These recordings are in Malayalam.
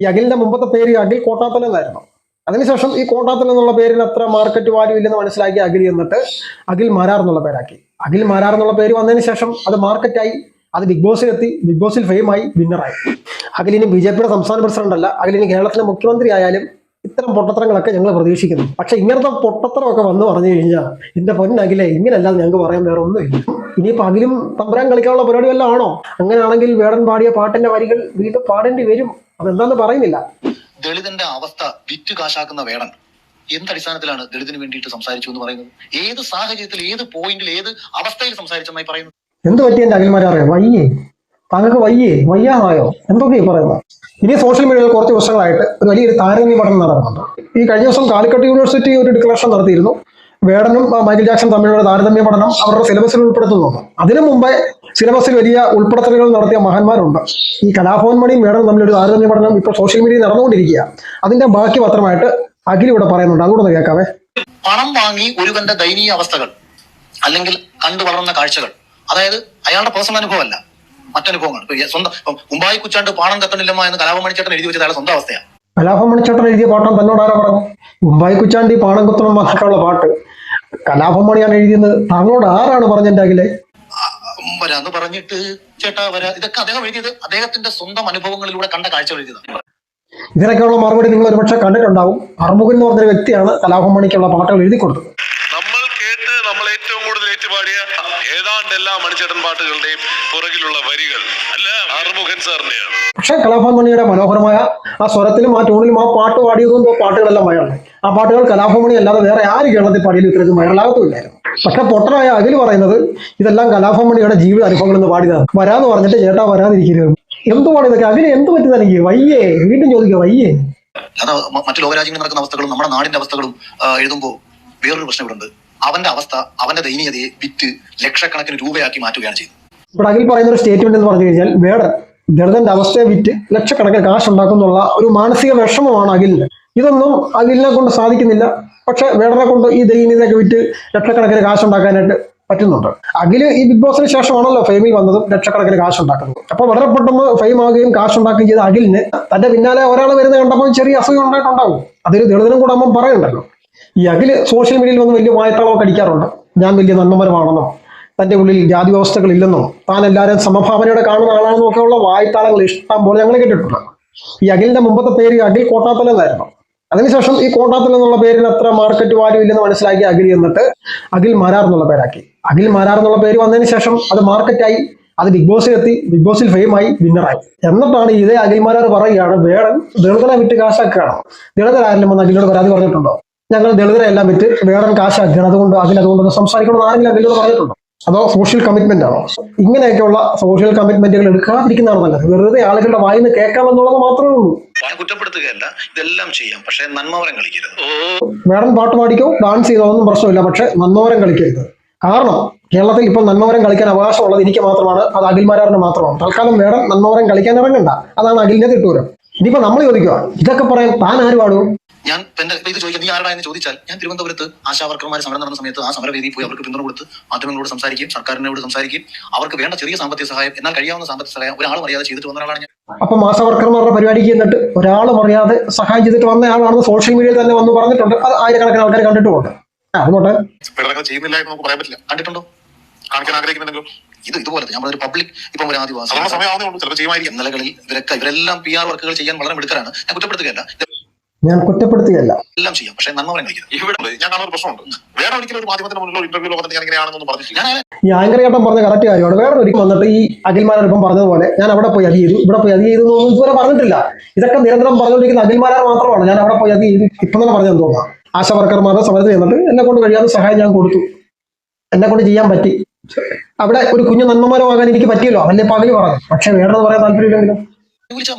ഈ അഖിലിന്റെ മുമ്പത്തെ പേര് അഖിൽ കോട്ടാത്തൽ എന്നായിരുന്നു. അതിനുശേഷം ഈ കോട്ടാത്തൽ എന്നുള്ള പേരിന് അത്ര മാർക്കറ്റ് വാല്യൂ ഇല്ലെന്ന് മനസ്സിലാക്കി അഖിൽ എന്നിട്ട് അഖിൽ മാരാർ എന്നുള്ള പേരാക്കി. അഖിൽ മാരാർ എന്നുള്ള പേര് വന്നതിന് ശേഷം അത് മാർക്കറ്റായി അത് ബിഗ് ബോസിലെത്തി ബിഗ് ബോസിൽ ഫെയിമായി വിന്നറായി അഖിലിനി ബി ജെ പിയുടെ സംസ്ഥാന പ്രസിഡന്റ് അല്ല. അഖിലിനി കേരളത്തിലെ മുഖ്യമന്ത്രി ആയാലും ഇത്തരം പൊട്ടത്തരങ്ങളൊക്കെ ഞങ്ങൾ പ്രതീക്ഷിക്കുന്നു. പക്ഷെ ഇങ്ങനത്തെ പൊട്ടത്തരമൊക്കെ വന്ന് പറഞ്ഞു കഴിഞ്ഞാൽ എന്റെ പൊന്നഖിലെ ഇങ്ങനെയല്ലാതെ ഞങ്ങൾക്ക് പറയാൻ വേറെ ഒന്നുമില്ല. ഇനിയിപ്പോൾ അഖിലും തമ്പുരാൻ കളിക്കാനുള്ള പരിപാടി വല്ലതും ആണോ? അങ്ങനെയാണെങ്കിൽ വേടൻ പാടിയ പാട്ടിന്റെ വരികൾ വീണ്ടും പാടേണ്ടി വരും. അതെന്താന്ന് പറയുന്നില്ല. ദളിതന്റെ അവസ്ഥ വിറ്റ് കാശാക്കുന്ന എന്ത് എന്തടിസ്ഥാനത്തിലാണ് ദളിതിന് വേണ്ടിയിട്ട് സംസാരിച്ചു എന്ന് പറയുന്നത്? ഏത് സാഹചര്യത്തിൽ ഏത് പോയിന്റിൽ ഏത് അവസ്ഥയിൽ സംസാരിച്ചെന്നായി പറയുന്നത്? എന്ത് പറ്റി എന്റെ അഖിൽമാരറിയാം വയ്യേ. താങ്കൾക്ക് വയ്യേ. വയ്യാതായോ? എന്തൊക്കെയാ പറയുന്നത്? ഇനി സോഷ്യൽ മീഡിയയിൽ കുറച്ച് വർഷങ്ങളായിട്ട് ഒരു വലിയൊരു താരതമ്യ പഠനം നടക്കുന്നുണ്ട്. ഈ കഴിഞ്ഞ ദിവസം കാലിക്കട്ട് യൂണിവേഴ്സിറ്റി ഒരു ഡിക്ലറേഷൻ നടത്തിയിരുന്നു. വേടനും മൈക്കിൾ ജാക്സൺ തമ്മിലുള്ള താരതമ്യ പഠനം അവരുടെ സിലബസിൽ ഉൾപ്പെടുത്തുന്നുണ്ട് അതിനു മുമ്പേ സിലബസിൽ വലിയ ഉൾപ്പെടുത്തലുകൾ നടത്തിയ മഹാന്മാരുണ്ട്. ഈ കലാഭവൻ മണിയും വേടനും തമ്മിലൊരു താരതമ്യ പഠനം ഇപ്പോൾ സോഷ്യൽ മീഡിയയിൽ നടന്നുകൊണ്ടിരിക്കുക അതിന്റെ ബാക്കി പത്രമായിട്ട് അഖിൽ ഇവിടെ പറയുന്നുണ്ട്. അതുകൂടെ കേൾക്കാവേ. പണം വാങ്ങി ഒരുവന്റെ ദയനീയ അവസ്ഥകൾ അല്ലെങ്കിൽ കണ്ടു വളർന്ന കാഴ്ചകൾ. അതായത് അയാളുടെ പേഴ്സണൽ അനുഭവമല്ല. മറ്റനുഭവങ്ങൾ. ഇപ്പൊ സ്വന്തം ഇപ്പം ഉമ്പായി കുച്ചാണ്ട് പാണം കത്തണില്ലമ്മ എന്ന് കലാപമണിച്ചേട്ടൻ എഴുതി വെച്ചത് അയാളുടെ സ്വന്തം അവസ്ഥയാണ് കലാഭവൻ മണിച്ചേട്ടൻ എഴുതിയ പാട്ടാണ് തന്നോട് ആരാ പറഞ്ഞു ഉമ്പായി കുച്ചാണ്ടി പാണം കുത്തണം എന്നൊക്കെയുള്ള പാട്ട്. കലാഭവൻ മണിയാണ് എഴുതിയത്. താങ്കളോട് ആരാണ് പറഞ്ഞ എന്റെ അഖിലെ വരാന്ന് പറഞ്ഞിട്ട് ചേട്ടാ വരാ. ഇതൊക്കെ അദ്ദേഹം എഴുതിയത്. അദ്ദേഹത്തിന്റെ സ്വന്തം അനുഭവങ്ങളിലൂടെ കണ്ട കാഴ്ചകൾ എഴുതിയതാണ് ഇതിനൊക്കെയുള്ള മറുപടി നിങ്ങൾ ഒരുപക്ഷെ കണ്ടിട്ടുണ്ടാവും. അറുമുഖൻ എന്ന് പറഞ്ഞൊരു വ്യക്തിയാണ് കലാഭവൻ മണിക്കുള്ള പാട്ടുകൾ എഴുതി കൊടുത്തത് നമ്മൾ കേട്ട് നമ്മൾ ഏറ്റവും കൂടുതൽ ഏറ്റുപാടിയ ഏതാണ്ട് എല്ലാ മണിച്ചേട്ടൻ പാട്ടുകളുടെയും പുറകിലുള്ള വരികൾ. അല്ല ആറുമുഖൻ സാറിന്റെയാണ്. പക്ഷേ കലാഭവൻ മണിയുടെ മനോഹരമായ ആ സ്വരത്തിലും ആ ടൂണിലും ആ പാട്ട് പാടിയതുകൊണ്ട് ആ പാട്ടുകളെല്ലാം വയറാണ് ആ പാട്ടുകൾ കലാഭവൻ മണി അല്ലാതെ വേറെ ആര് കേരളത്തിൽ പാടിയാലും ഇത്രയും വൈറലാകത്തുമില്ലായിരുന്നു. പക്ഷെ പൊട്ടനായ അഖിൽ പറയുന്നത് ഇതെല്ലാം കലാഭവൻ മണിയുടെ ജീവിത അനുഭവങ്ങൾ എന്ന് പാടിയതാണ്. വരാന്ന് പറഞ്ഞിട്ട് ചേട്ടാ വരാതിരിക്കരുത്. എന്തുവാണ് ഇതൊക്കെ? അഖിൽ എന്ത് പറ്റി തനിക്ക്? വയ്യേ വീണ്ടും ചോദിക്കുക വയ്യേ. അത് മറ്റു ലോകരാജ്യങ്ങളിൽ നടക്കുന്ന അവസ്ഥകളും നമ്മുടെ നാടിന്റെ അവസ്ഥകളും എഴുതുമ്പോൾ വേറൊരു പ്രശ്നം ഇവിടെ ഉണ്ട് അവന്റെ അവസ്ഥ അവന്റെ ദയനീയതയെ വിറ്റ് ലക്ഷക്കണക്കിന് രൂപയാക്കി മാറ്റുകയാണ് ചെയ്തത്. ഇവിടെ അഖിൽ പറയുന്ന ഒരു സ്റ്റേറ്റ്മെന്റ് എന്ന് പറഞ്ഞു കഴിഞ്ഞാൽ വേടൻ ദളിതന്റെ അവസ്ഥയെ വിറ്റ് ലക്ഷക്കണക്കിന് കാശ് ഉണ്ടാക്കുന്നുള്ള ഒരു മാനസിക വിഷമമാണ് അഖിലിന് ഇതൊന്നും അഖിലിനെ കൊണ്ട് സാധിക്കുന്നില്ല. പക്ഷെ വേടനെ കൊണ്ട് ഈ ദൈന്യതയൊക്കെ വിറ്റ് ലക്ഷക്കണക്കിന് കാശ് ഉണ്ടാക്കാനായിട്ട് പറ്റുന്നുണ്ട്. അഖിൽ ഈ ബിഗ് ബോസിന് ശേഷമാണല്ലോ ഫെയിമിൽ വന്നതും ലക്ഷക്കണക്കിന് കാശ് ഉണ്ടാക്കുന്നത്. അപ്പൊ വളരെ പെട്ടെന്ന് ഫെയിം ആവുകയും കാശ് ഉണ്ടാക്കുകയും ചെയ്ത അഖിലിന് തന്റെ പിന്നാലെ ഒരാൾ വരുന്ന കണ്ടപ്പോൾ ചെറിയ അസുഖം ഉണ്ടായിട്ടുണ്ടാവും. അതൊരു ദളിതനും കൂടെ അമ്മ പറയണ്ടല്ലോ. ഈ അഖിൽ സോഷ്യൽ മീഡിയയിൽ വന്ന് വലിയ വായത്താളമൊക്കെ അടിക്കാറുണ്ട്. ഞാൻ വലിയ നന്മമരമാണെന്നും തന്റെ ഉള്ളിൽ ജാതി വ്യവസ്ഥകളില്ലെന്നും താൻ എല്ലാവരും സമഭാവനയോടെ കാണുന്ന ആളാണെന്നും ഒക്കെ ഉള്ള വായത്താളങ്ങൾ ഇഷ്ടം പോലെ ഞങ്ങൾ കേട്ടിട്ടുണ്ട്. ഈ അഖിലിന്റെ മുമ്പത്തെ പേര് അഖിൽ കോട്ടാത്തൽ എന്നായിരുന്നു. അതിനുശേഷം ഈ കോട്ടാത്തൽ എന്നുള്ള പേരിന് അത്ര മാർക്കറ്റ് വാല്യൂ ഇല്ലെന്ന് മനസ്സിലാക്കി അഖിൽ എന്നിട്ട് അഖിൽ മാരാർ എന്നുള്ള പേരാക്കി. അഖിൽ മാരാർ എന്നുള്ള പേര് വന്നതിന് ശേഷം അത് മാർക്കറ്റായി അത് ബിഗ് ബോസിൽ എത്തി ബിഗ് ബോസിൽ ഫെയിമായി വിന്നറായി എന്നിട്ടാണ് ഇതേ അഖിൽ മാരാർ പറയുകയാണ് വേടൻ ദളിതനെ വിറ്റ് കാശാക്കുകയാണ്. ദളിതരാരെങ്കിലും വന്ന് അഖിലോട് പരാതി പറഞ്ഞിട്ടുണ്ടോ? ഞങ്ങൾ ദളിതരെ എല്ലാം വിറ്റ് വേറെ കാശാക്കുകയാണ് അതുകൊണ്ട് അഖിൽ അതുകൊണ്ടൊന്ന് സംസാരിക്കണമെന്ന് ആരെങ്കിലും അതിലൂടെ പറഞ്ഞിട്ടുണ്ടോ അതോ സോഷ്യൽ കമ്മിറ്റ്മെന്റ് ആണോ? ഇങ്ങനെയൊക്കെയുള്ള സോഷ്യൽ കമ്മിറ്റ്മെന്റുകൾ എടുക്കാതിരിക്കുന്നതാണ് നല്ലത്. വെറുതെ ആളുകളുടെ വായിന്ന് നിന്ന് കേൾക്കാമെന്നുള്ളത് മാത്രമേ ഉള്ളൂ. ഞാൻ കുറ്റപ്പെടുത്തുകയല്ല ഇതെല്ലാം ചെയ്യാം. പക്ഷേ നന്മവരം കളിക്കരുത്. മേഡം പാട്ട് പാടിക്കോ? ഡാൻസ് ചെയ്തോ? ഒന്നും പ്രശ്നമില്ല. പക്ഷെ നന്മവരം കളിക്കരുത്. കാരണം കേരളത്തിൽ ഇപ്പോൾ നന്മവരം കളിക്കാൻ അവകാശമുള്ളത് എനിക്ക് മാത്രമാണ് അത് അഖിൽമാരാറിന് മാത്രമാണ്. തൽക്കാലം വേടൻ നന്മവരം കളിക്കാൻ ഇറങ്ങണ്ട. അതാണ് അഖിലിന്റെ തിട്ടൂരം. ഇനിയിപ്പോ നമ്മൾ ചോദിക്കുക ഇതൊക്കെ പറയാൻ താൻ ആര് പാടും? ഞാൻ എന്റെ ഇത് ചോദിക്കാം നീ ആരാണെന്ന് എന്ന് ചോദിച്ചാൽ ഞാൻ തിരുവനന്തപുരത്ത് ആശാവർക്കർമാർ സമരം നടന്ന സമയത്ത് ആ സമരവേദിയിൽ പോയി അവർക്ക് പിന്തുണ കൊടുത്ത് മാധ്യമങ്ങളോട് സംസാരിക്കും സർക്കാരിനോട് സംസാരിക്കുകയും അവർക്ക് വേണ്ട ചെറിയ സാമ്പത്തിക സഹായം എന്നാൽ കഴിയാവുന്ന സാമ്പത്തിക സഹായം ഒരാൾ അറിയാതെ ചെയ്തിട്ട് വന്ന ഒരാളാണ് ഞാൻ. അപ്പൊ മാസവർക്കർമാരുടെ പരിപാടിക്ക് എന്നിട്ട് ഒരാളും അറിയാതെ സഹായം ചെയ്തിട്ട് വന്ന ആളാണെന്ന് സോഷ്യൽ മീഡിയയിൽ തന്നെ വന്ന് പറഞ്ഞിട്ടുണ്ട്. അത് ആയിരക്കണക്കിന് ആൾക്കാർ കണ്ടിട്ടുമുണ്ട്. അതുകൊണ്ട് ചെയ്യുന്നില്ല എന്ന് നമുക്ക് പറയാൻ പറ്റില്ല. കണ്ടിട്ടുണ്ടോ? കാണിക്കാൻ ആഗ്രഹിക്കുന്നുണ്ടെങ്കിലും? ഇത് ഇതുപോലെ ഞാൻ ഒരു പബ്ലിക് ഇപ്പം ഒരു ആദിവാസി ഇന്നലകളിൽ ഇവരൊക്കെ ഇവരെല്ലാം പി ആർ വർക്കുകൾ ചെയ്യാൻ വളരെ മിടുക്കരാണ്. ഞാൻ കുറ്റപ്പെടുത്തുകയല്ല. ഞാൻ കുറ്റപ്പെടുത്തുകയല്ല. എല്ലാം ചെയ്യാം. പക്ഷേ നന്മ ഇവിടെ ഞാൻ കാണുന്ന പ്രശ്നമുണ്ട്. വേറെ ഒരിക്കലും ഒരു മാധ്യമത്തിന് ഇന്റർവ്യൂ ലോകത്ത് ഞാൻ ഇങ്ങനെയാണെന്നൊന്നും പറഞ്ഞിട്ടില്ല. ഞാൻ ഈ ആങ്കർ ചേട്ടൻ പറഞ്ഞ കറക്റ്റ് കാര്യമാണ്. വേറെ ഒരിക്കലും വന്നിട്ട് ഈ അഖിൽമാരോടൊപ്പം പറഞ്ഞതുപോലെ ഞാൻ അവിടെ പോയി അത് ചെയ്തു. ഇവിടെ പോയി അത് ചെയ്തു എന്നൊന്നും ഇതുവരെ പറഞ്ഞിട്ടില്ല. ഇതൊക്കെ നിരന്തരം പറഞ്ഞുകൊണ്ടിരിക്കുന്ന അഖിൽമാരാർ മാത്രമാണ്. ഞാൻ അവിടെ പോയി അത് ചെയ്തു. ഇപ്പം തന്നെ പറഞ്ഞെന്ന് തോന്നാം ആശാ വർക്കർമാരുടെ സമരത്തിൽ ചെന്നിട്ട് എന്നെ കൊണ്ട് കഴിയാവുന്ന സഹായം ഞാൻ കൊടുത്തു. എന്നെ കൊണ്ട് ചെയ്യാൻ പറ്റി. അവിടെ ഒരു കുഞ്ഞു നന്മമരമാകാൻ എനിക്ക് പറ്റിയല്ലോ. അവന്റെ പകൽ പറഞ്ഞു പക്ഷെ വേറെ പറയാൻ താല്പര്യമില്ലെങ്കിലും. ഒരു ഒരു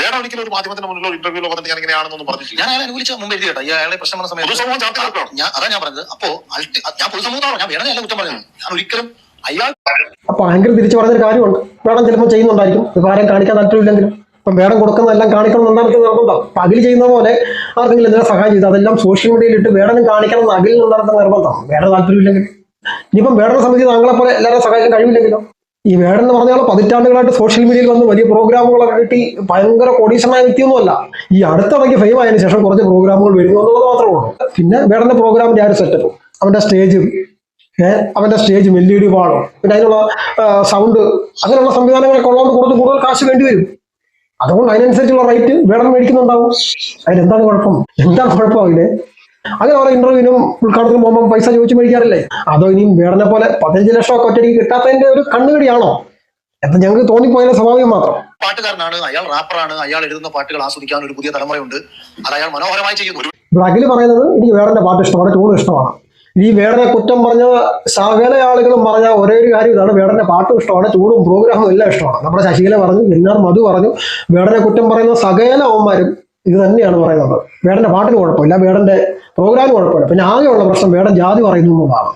വേറെ ഒരു മാധ്യമത്തിന് മുന്നിലോ ഇന്റർവ്യൂ ലോകത്ത് ഞാൻ ഇങ്ങനെയാണെന്നൊന്നും ഞാൻ അയാളെ അനുകൂലിച്ച മുമ്പ് എഴുതി കേട്ടോ ഈ അയാളെ പ്രശ്നം വന്ന സമയത്ത്. പൊതുസമൂഹം ചർച്ച ഞാൻ അതാ ഞാൻ പറഞ്ഞത്. അപ്പോ ഞാൻ പൊതുസമൂഹമാണോ ഞാൻ വേറെ അല്ല കുറ്റം പറയുന്നത്. ഞാൻ ഒരിക്കലും അയാൾ അപ്പൊ ആങ്കർ തിരിച്ചു പറഞ്ഞൊരു കാര്യമുണ്ട്. വേണം ചിലപ്പോൾ ചെയ്യുന്നുണ്ടായിരിക്കും. ആരും കാണിക്കാൻ താല്പര്യമില്ലെങ്കിലും. ഇപ്പം വേണം കൊടുക്കുന്നതെല്ലാം കാണിക്കണം എന്നാണ് നിർബന്ധം അപ്പം അഖിൽ ചെയ്യുന്ന പോലെ ആർക്കെങ്കിലും എന്തെങ്കിലും സഹായം ചെയ്തു അതെല്ലാം സോഷ്യൽ മീഡിയയിൽ ഇട്ട് വേടനും കാണിക്കണം എന്ന് അഖിൽ നടത്തുന്ന നിർബന്ധം. വേറെ താല്പര്യമില്ലെങ്കിൽ. ഇനിയിപ്പം വേടനെ സംബന്ധിച്ച് താങ്കളെ പോലെ എല്ലാവരും സഹായിക്കാൻ കഴിവില്ലെങ്കിലോ? ഈ വേടൻ എന്ന് പറഞ്ഞാൽ പതിറ്റാണ്ടുകളായിട്ട് സോഷ്യൽ മീഡിയയിൽ വന്ന് വലിയ പ്രോഗ്രാമുകളൊക്കെ കിട്ടി ഭയങ്കര കോടീശ്വരനായ വ്യക്തിയൊന്നുമല്ല. ഈ അടുത്തിടയ്ക്ക് ഫെയിം ആയതിനു ശേഷം കുറച്ച് പ്രോഗ്രാമുകൾ വരുന്നു എന്നുള്ളത് മാത്രമേ ഉള്ളൂ. പിന്നെ വേടന്റെ പ്രോഗ്രാമിന്റെ ആ ഒരു സെറ്റപ്പ് അവന്റെ സ്റ്റേജും അവന്റെ സ്റ്റേജ് എൽ ഇ പിന്നെ അതിനുള്ള സൗണ്ട് അങ്ങനെയുള്ള സംവിധാനങ്ങളൊക്കെ ഉള്ളതുകൊണ്ട് കുറച്ച് കൂടുതൽ കാശ് വേണ്ടി വരും. അതുകൊണ്ട് അതിനനുസരിച്ചുള്ള റേറ്റ് വേണം മേടിക്കുന്നുണ്ടാവും. അതിനെന്താണ് കുഴപ്പം? എന്താണ് കുഴപ്പം അതിന്? അങ്ങനെ ഓരോ ഇന്റർവ്യൂവിനും ഉദ്ഘാടനത്തിനും പോകുമ്പോൾ പൈസ ചോദിച്ചു മേടിക്കാറില്ലേ? അതോ ഇനിയും വേടനെ പോലെ പതിനഞ്ച് ലക്ഷം ഒക്കെ ഒറ്റയ്ക്ക് കിട്ടാത്തതിന്റെ ഒരു കണ്ണുകടിയാണോ? എന്ന് ഞങ്ങൾക്ക് തോന്നിപ്പോയാലും സ്വാഭാവികം മാത്രം. പാട്ടുകാരനാണ് അയാൾ റാപ്പറാണ് അയാൾ എഴുതുന്ന പാട്ടുകൾ ആസ്വദിക്കാൻ ഒരു പുതിയ തലമുറയുണ്ട്. അത് അയാൾ മനോഹരമായി ചെയ്യുന്നു. അഖിൽ പറയുന്നത് എനിക്ക് വേടന്റെ പാട്ട് ഇഷ്ടമാണ് ടൂൺ ഇഷ്ടമാണ്. ഈ വേടനെ കുറ്റം പറഞ്ഞ സകല ആളുകളും പറഞ്ഞ ഒരേ ഒരു കാര്യം ഇതാണ്. വേടന്റെ പാട്ടും ഇഷ്ടമാണ് ചൂടും പ്രോഗ്രാമും എല്ലാം ഇഷ്ടമാണ്. നമ്മുടെ ശശികല പറഞ്ഞു പിന്നാർ മധു പറഞ്ഞു വേടനെ കുറ്റം പറയുന്ന സകല അവന്മാരും ഇത് തന്നെയാണ് പറയുന്നത്. വേടന്റെ പാട്ടിന് കുഴപ്പമില്ല വേടന്റെ പ്രോഗ്രാമിന് കുഴപ്പമില്ല. പിന്നെ ആകെയുള്ള പ്രശ്നം വേടൻ ജാതി പറയുന്നു എന്നുള്ളതാണ്.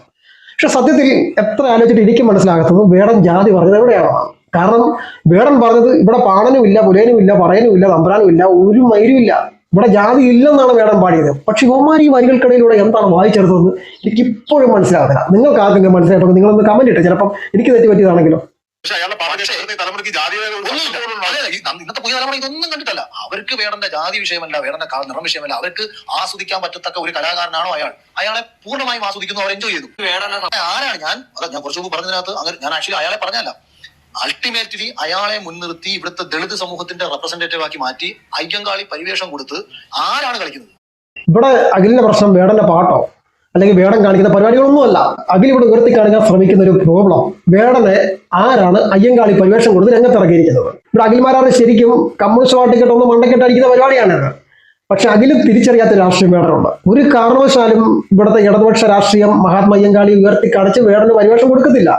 പക്ഷെ സത്യത്തിൽ എത്ര ആലോചിച്ചിട്ട് എനിക്ക് മനസ്സിലാകത്തത് വേടൻ ജാതി പറഞ്ഞത് എവിടെയാണ് കാരണം വേടൻ പറഞ്ഞത് ഇവിടെ പാടനുമില്ല പുലേനുമില്ല പറയനുമില്ല തമ്പ്രാനുമില്ല ഒരു മൈരുമില്ല ഇവിടെ ജാതി ഇല്ലെന്നാണ് വേടൻ പാടിയത്. പക്ഷെ ഇവന്മാർ ഈ വരികൾക്കിടയിലൂടെ എന്താണ് വായിച്ചെടുത്തതെന്ന് എനിക്ക് ഇപ്പോഴും മനസ്സിലാകുന്നില്ല നിങ്ങൾക്ക് ആർക്കെങ്കിലും മനസ്സിലായപ്പോൾ നിങ്ങളൊന്ന് കമന്റ് ഇട്ട് ചിലപ്പം എനിക്ക് തെറ്റി പറ്റിയതാണെങ്കിലും. പക്ഷെ അയാളുടെ തലമുറയ്ക്ക് ഇന്നത്തെ പുതിയ തലമുറ ഇതൊന്നും കണ്ടിട്ടല്ല. അവർക്ക് വേണ്ട ജാതി വിഷയമല്ല വേണ്ട ക- നിറം വിഷയമല്ല. അവർക്ക് ആസ്വദിക്കാൻ പറ്റത്തക്ക ഒരു കലാകാരനാണോ അയാൾ. അയാളെ പൂർണമായും ആസ്വദിക്കുന്നു അവർ എൻജോയ് ചെയ്തു. ആരാണ് ഞാൻ? അതാ ഞാൻ കുറച്ചു മുമ്പ് പറഞ്ഞതിനകത്ത് അങ്ങനെ ഞാൻ ആക്ച്വലി അയാളെ പറഞ്ഞല്ല അൾട്ടിമേറ്റ്ലി അയാളെ മുൻനിർത്തി ഇവിടുത്തെ ദളിത് സമൂഹത്തിന്റെ റെപ്രസെന്റേറ്റീവ് ആക്കി മാറ്റി ഐക്യങ്കാളി പരിവേഷം കൊടുത്ത് ആരാണ് കളിക്കുന്നത്? ഇവിടെ അഖിലിന്റെ പ്രശ്നം വേടന്റെ പാട്ടോ? അല്ലെങ്കിൽ വേടം കാണിക്കുന്ന പരിപാടികളൊന്നുമല്ല. അഖിൽ ഇവിടെ ഉയർത്തി കാണിക്കാൻ ശ്രമിക്കുന്ന ഒരു പ്രോബ്ലം വേടനെ ആരാണ് അയ്യങ്കാളി പരിവേഷം കൊടുത്ത് രംഗത്തിറക്കിയിരിക്കുന്നത് ഇവിടെ അഖിൽമാരാണ് ശരിക്കും കമ്മ്യൂണിസ്റ്റ് പാർട്ടിക്കിട്ട് ഒന്ന് മണ്ടക്കെട്ടടിക്കുന്ന പരിപാടിയാണിത്. പക്ഷെ അഖിലും തിരിച്ചറിയാത്ത രാഷ്ട്രീയം വേടനുണ്ട്. ഒരു കാരണവശാലും ഇവിടുത്തെ ഇടതുപക്ഷ രാഷ്ട്രീയം മഹാത്മാ അയ്യങ്കാളി ഉയർത്തി കാണിച്ച് വേടന് പരിവേഷം കൊടുക്കത്തില്ല.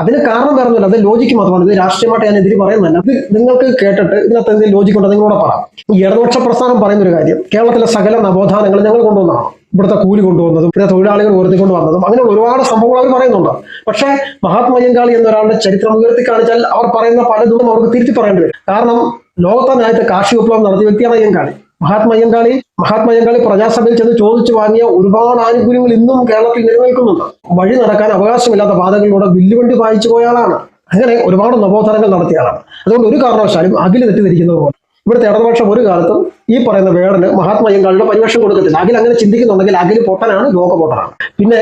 അതിന് കാരണം പറഞ്ഞല്ലോ അത് ലോജിക്ക് മാത്രമാണ്. ഇത് രാഷ്ട്രീയമായിട്ട് ഞാൻ എതിര് പറയുന്നതല്ല. ഇത് നിങ്ങൾക്ക് കേട്ടിട്ട് ഇതിനകത്ത് എന്തെങ്കിലും ലോജിക്ക് ഉണ്ടോ നിങ്ങളോട് പറയാം ഈ ഇടതുപക്ഷ പ്രസ്ഥാനം പറയുന്ന ഒരു കാര്യം കേരളത്തിലെ സകല നവോത്ഥാനങ്ങൾ ഞങ്ങൾ കൊണ്ടുവന്നതാണ് ഇവിടുത്തെ കൂലി കൊണ്ടുവന്നതും ഇവിടെ തൊഴിലാളികൾ ഉയർത്തിക്കൊണ്ട് വന്നതും അങ്ങനെ ഒരുപാട് സംഭവങ്ങൾ അവർ പറയുന്നുണ്ട്. പക്ഷേ മഹാത്മാ അയ്യങ്കാളി എന്നൊരാളുടെ ചരിത്രം ഉയർത്തി കാണിച്ചാൽ അവർ പറയുന്ന പലതും അവർക്ക് തിരുത്തി പറയേണ്ടി വരും. കാരണം ലോകത്തെ നേരത്തെ കാർഷിക വിപ്ലവം നടത്തിയ വ്യക്തിയാണ് അയ്യങ്കാളി. മഹാത്മാ അയ്യങ്കാളി മഹാത്മാ അയ്യങ്കാളി പ്രജാസഭയിൽ ചെന്ന് ചോദിച്ചു വാങ്ങിയ ഒരുപാട് ആനുകൂല്യങ്ങൾ ഇന്നും കേരളത്തിൽ നിലനിൽക്കുന്നുണ്ട്. വഴി നടക്കാൻ അവകാശമില്ലാത്ത പാതകളിലൂടെ വില്ലുവണ്ടി വായിച്ചു പോയ ആളാണ്. അങ്ങനെ ഒരുപാട് നവോത്ഥാനങ്ങൾ നടത്തിയ ആളാണ്. അതുകൊണ്ട് ഒരു കാരണവശാലും അഖിൽ തെറ്റിദ്ധരിക്കുന്നത് പോലെ. ഇവിടുത്തെ ഇടതുപക്ഷം ഒരു കാലത്തും ഈ പറയുന്ന വേടന് മഹാത്മാ അയ്യങ്കാളിയുടെ പരിവേഷം കൊടുക്കത്തില്ല. അഖിൽ അങ്ങനെ ചിന്തിക്കുന്നുണ്ടെങ്കിൽ അഖിൽ പൊട്ടനാണ് ലോക പൊട്ടനാണ് പിന്നെ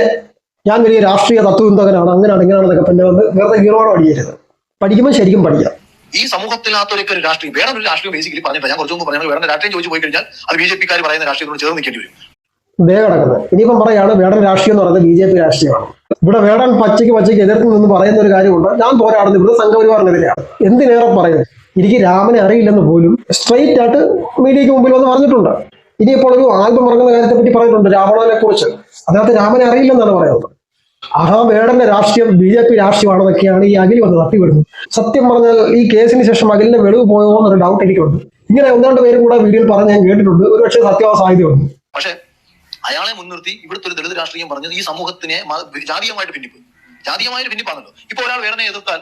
ഞാൻ വലിയ രാഷ്ട്രീയ തത്വചിന്തകനാണ് അങ്ങനെയാണ് ഇങ്ങനെയാണെന്നൊക്കെ പിന്നെ വെറുതെ ഈറോടെ അടിയരുത് പഠിക്കുമ്പോൾ ശരിക്കും പഠിക്കാം. ഈ സമൂഹത്തിനകത്തൊക്കെ ഒരു രാഷ്ട്രീയം വേറെ ഒരു രാഷ്ട്രീയം ബേസിക്കലി പറഞ്ഞിട്ട് ഞാൻ കുറച്ചു മുമ്പ് പറഞ്ഞാൽ വേറെ രാഷ്ട്രീയം ചോദിച്ചു പോയി കഴിഞ്ഞാൽ അത് ബി ജെ പിക്കാർ പറയുന്ന രാഷ്ട്രീയത്തോട് ചേർന്ന് നിൽക്കേണ്ടി വരും. ഇനിയിപ്പം പറയാണ് വേടൻ രാഷ്ട്രീയം എന്ന് പറയുന്നത് ബി ജെ പി രാഷ്ട്രീയമാണ്. ഇവിടെ വേടൻ പച്ചയ്ക്ക് പച്ചയ്ക്ക് എതിർത്ത് നിന്ന് പറയുന്ന ഒരു കാര്യമുണ്ട്. ഞാൻ പോരാടുന്നത് ഇവിടെ സംഘപരിവാറിനെതിരെയാണ് എന്തിനേറെ പറയുന്നത്? എനിക്ക് രാമനെ അറിയില്ലെന്ന് പോലും സ്ട്രെയിറ്റ് ആയിട്ട് മീഡിയയ്ക്ക് മുമ്പിൽ വന്ന് പറഞ്ഞിട്ടുണ്ട്. ഇനിയിപ്പോൾ ഒരു ആൽബം ഇറങ്ങുന്ന കാര്യത്തെ പറ്റി പറഞ്ഞിട്ടുണ്ട് രാവണനെ കുറിച്ച് അതിനകത്ത് രാമനെ അറിയില്ലെന്നാണ് പറയുന്നത്. ആഹാ വേടന്റെ രാഷ്ട്രീയം ബി ജെ പി രാഷ്ട്രീയമാണെന്നൊക്കെയാണ് ഈ അഖിൽ വന്ന് തട്ടിവിടുന്നത്. സത്യം പറഞ്ഞാൽ ഈ കേസിന് ശേഷം അഖിലിന്റെ വെളിവ് പോയോ എന്നൊരു ഡൗട്ട് എനിക്കുണ്ട്. ഇങ്ങനെ ഒന്നാണ്ട് പേരും കൂടെ വീഡിയോയിൽ പറഞ്ഞ് ഞാൻ കേട്ടിട്ടുണ്ട്. ഒരു പക്ഷേ സത്യമാ സാധ്യതയുണ്ട് പക്ഷേ അയാളെ മുൻനിർത്തി ഇവിടുത്തെ ഒരു ദളിത് രാഷ്ട്രീയം പറഞ്ഞത് ഈ സമൂഹത്തിനെ ജാതീയമായിട്ട് ഭിന്നിപ്പ് ജാതീയമായിട്ട് ഭിന്നിപ്പാണല്ലോ. ഇപ്പൊ ഒരാൾ വേറെ എതിർത്താൽ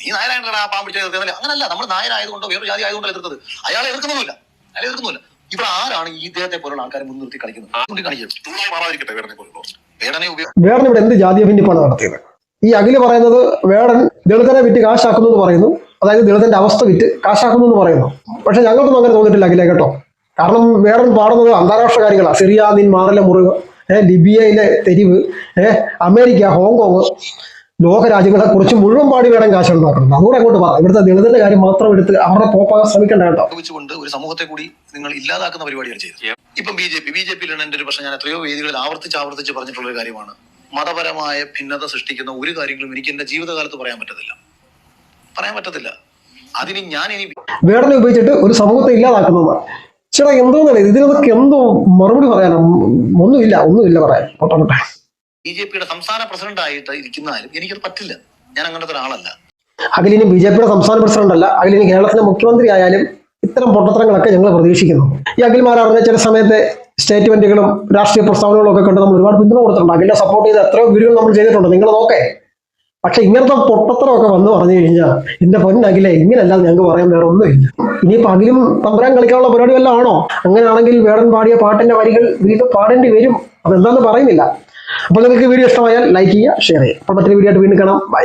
നീ നായരായ പാമ്പ് പിടിച്ച എതിർത്തതല്ലേ അങ്ങനല്ല. നമ്മൾ നായരായതുകൊണ്ടോ വേറെ ജാതി ആയതുകൊണ്ടോ എതിർത്തത്. അയാളെ എതിർക്കുന്നില്ല അയാളെ എതിർക്കുന്നില്ല ഇവിടെ ആരാണ് ഈ ഇദ്ദേഹത്തെ പോലുള്ള ആൾക്കാരെ മുൻനിർത്തി കളിക്കുന്നത്? കാണിക്കുന്നത് മാറാതിരിക്കട്ടെ വേറെ പോലുള്ളവർ വേടൻ ഇവിടെ എന്ത് ജാതീയ ഭിന്നിപ്പാണ് നടത്തിയത്? ഈ അഖിൽ പറയുന്നത് വേടൻ ദളിതനെ വിറ്റ് കാശാക്കുന്നു എന്ന് പറയുന്നു. അതായത് ദളിതന്റെ അവസ്ഥ വിറ്റ് കാശാക്കുന്നു എന്ന് പറയുന്നു. പക്ഷെ ഞങ്ങൾക്കൊന്നും അങ്ങനെ തോന്നിയിട്ടില്ല അഖില കേട്ടോ. കാരണം വേടൻ പാടുന്നത് അന്താരാഷ്ട്ര കാര്യങ്ങളാണ് സിറിയ നിൻ മാറിലെ മുറിവ് ഏഹ് ലിബിയയിലെ തെരുവ് ഏഹ് അമേരിക്ക ഹോങ്കോങ് ലോക രാജ്യങ്ങളെ കുറിച്ച് മുഴുവൻ പാടി വേണം കാശ് ഉണ്ടാക്കുന്നത് അതുകൂടെ അങ്ങോട്ട് പറ. ഇവിടുത്തെ ദളിതന്റെ കാര്യം മാത്രം എടുത്ത് അവരുടെ പോപ്പാകാൻ ശ്രമിക്കണ്ട കേട്ടോ. ഒരു സമൂഹത്തെ കൂടി നിങ്ങൾ ഇല്ലാതാക്കുന്ന പരിപാടിയാണ് ചെയ്തത് ഇപ്പം B J P. B J പിയിലാണ് എന്റെ ഒരു പ്രശ്നം. ഞാൻ എത്രയോ വേദികളിൽ ആവർത്തിച്ച് ആവർത്തിച്ച് പറഞ്ഞിട്ടുള്ള ഒരു കാര്യമാണ്. മതപരമായ ഭിന്നത സൃഷ്ടിക്കുന്ന ഒരു കാര്യങ്ങളും എനിക്ക് എന്റെ ജീവിതകാലത്ത് പറയാൻ പറ്റത്തില്ല. പറയാൻ പറ്റത്തില്ല. അതിന് ഞാൻ ഇനി വേടനെ ഉപയോഗിച്ചിട്ട് ഒരു സമൂഹത്തെ ഇല്ലാതാക്കുന്നതാണ് ചേട്ടാ എന്തോന്നല്ലേ ഇതിനൊക്കെ എന്തോ മറുപടി പറയാനോ? ഒന്നുമില്ല ഒന്നുമില്ല പറയാൻ. പൊട്ടോട്ടെ ബി ജെ പിയുടെ സംസ്ഥാന പ്രസിഡന്റ് ആയിട്ട് ഇരിക്കുന്നാലും എനിക്കത് പറ്റില്ല. ഞാൻ അങ്ങനത്തെ ഒരാളല്ല. അഖിലിനി ബി ജെ പിയുടെ സംസ്ഥാന പ്രസിഡന്റ് അല്ല അഖിലിനി കേരളത്തിലെ മുഖ്യമന്ത്രി ആയാലും ഇത്തരം പൊട്ടത്തരങ്ങളൊക്കെ ഞങ്ങൾ പ്രതീക്ഷിക്കുന്നു. ഈ അഖിൽമാർ അറിഞ്ഞ ചില സമയത്തെ സ്റ്റേറ്റ്മെന്റുകളും രാഷ്ട്രീയ പ്രസ്താവനകളും ഒക്കെ കണ്ട് നമ്മൾ ഒരുപാട് പിന്തുണ കൊടുത്തിട്ടുണ്ട്. അഖിലിനെ സപ്പോർട്ട് ചെയ്ത് എത്രയോ വീഡിയോ നമ്മൾ ചെയ്തിട്ടുണ്ട്. നിങ്ങൾ നോക്കേ. പക്ഷെ ഇങ്ങനത്തെ പൊട്ടത്തരമൊക്കെ വന്ന് പറഞ്ഞു കഴിഞ്ഞാൽ എന്റെ പൊന്നകിലെ ഇങ്ങനെയല്ലാതെ ഞങ്ങൾക്ക് പറയാൻ വേറെ ഒന്നുമില്ല. ഇനിയിപ്പോ അഖിലും തമ്പരാൻ കളിക്കാനുള്ള പരിപാടി വല്ലതും ആണോ? അങ്ങനെയാണെങ്കിൽ വേടൻ പാടിയ പാട്ടിന്റെ വരികൾ വീണ്ടും പാടേണ്ടി വരും. അതെന്താന്ന് പറയുന്നില്ല. അപ്പോൾ നിങ്ങൾക്ക് വീഡിയോ ഇഷ്ടമായാൽ ലൈക്ക് ചെയ്യുക ഷെയർ ചെയ്യുക. അപ്പോൾ മറ്റൊരു വീഡിയോ ആയിട്ട് വീണ്ടും കാണാം. ബൈ